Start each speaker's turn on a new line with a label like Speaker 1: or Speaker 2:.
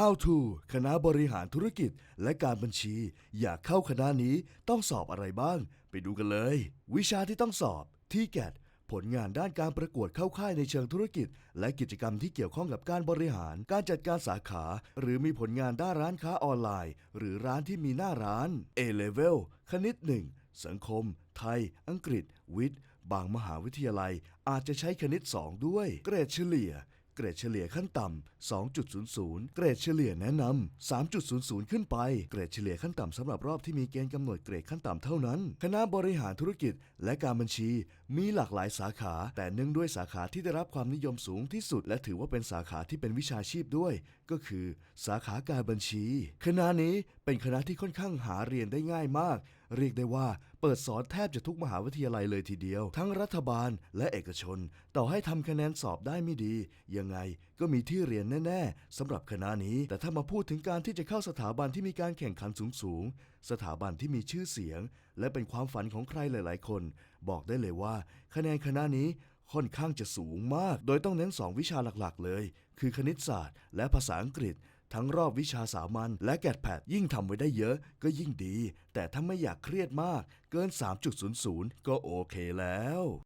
Speaker 1: How to คณะบริหารธุรกิจและการบัญชี อยากเข้าคณะนี้ต้องสอบอะไรบ้าง ไปดูกันเลย วิชาที่ต้องสอบที่แกผลงานด้านการประกวดเข้าค่ายในเชิงธุรกิจ และกิจกรรมที่เกี่ยวข้องกับการบริหาร การจัดการสาขา หรือมีผลงานด้านร้านค้าออนไลน์ หรือร้านที่มีหน้าร้าน A-Level คณิต 1 สังคม ไทย อังกฤษ วิทย์ บางมหาวิทยาลัย อาจจะใช้คณิต 2 ด้วย เกรดเฉลี่ย เกรดเฉลี่ยขั้นต่ำ 2.00 เกรดเฉลี่ยแนะนำ 3.00 ขึ้นไป เกรดเฉลี่ยขั้นต่ำสำหรับรอบที่มีเกณฑ์กำหนดเกรดขั้นต่ำเท่านั้น คณะบริหารธุรกิจและการบัญชีมีหลากหลายสาขา แต่เนื่องด้วยสาขาที่ได้รับความนิยมสูงที่สุด และถือว่าเป็นสาขาที่เป็นวิชาชีพด้วย ก็คือ สาขาการบัญชี คณะนี้เป็นคณะที่ค่อนข้างหาเรียนได้ง่ายมาก เรียกได้ว่าเปิดสอนแทบจะทุกมหาวิทยาลัยเลยทีเดียว ทั้งรัฐบาลและเอกชน ต่อให้ทำคะแนนสอบได้ไม่ดี ยังไงก็มีที่เรียนแน่ๆสำหรับคณะนี้ แต่ถ้ามาพูดถึงการที่จะเข้าสถาบันที่มีการแข่งขันสูงๆสถาบันที่มีชื่อเสียง และเป็นความฝันของใครหลาย ๆ คน บอกได้เลยว่า คะแนนคณะนี้ค่อนข้างจะสูงมาก โดยต้องเน้น 2 วิชาหลักๆ เลย คือคณิตศาสตร์ และภาษาอังกฤษ ทั้งรอบวิชาสามัญและแกดแพดยิ่งทำไว้ได้เยอะก็ยิ่งดี แต่ถ้าไม่อยากเครียดมากเกิน 3.00 ก็โอเคแล้ว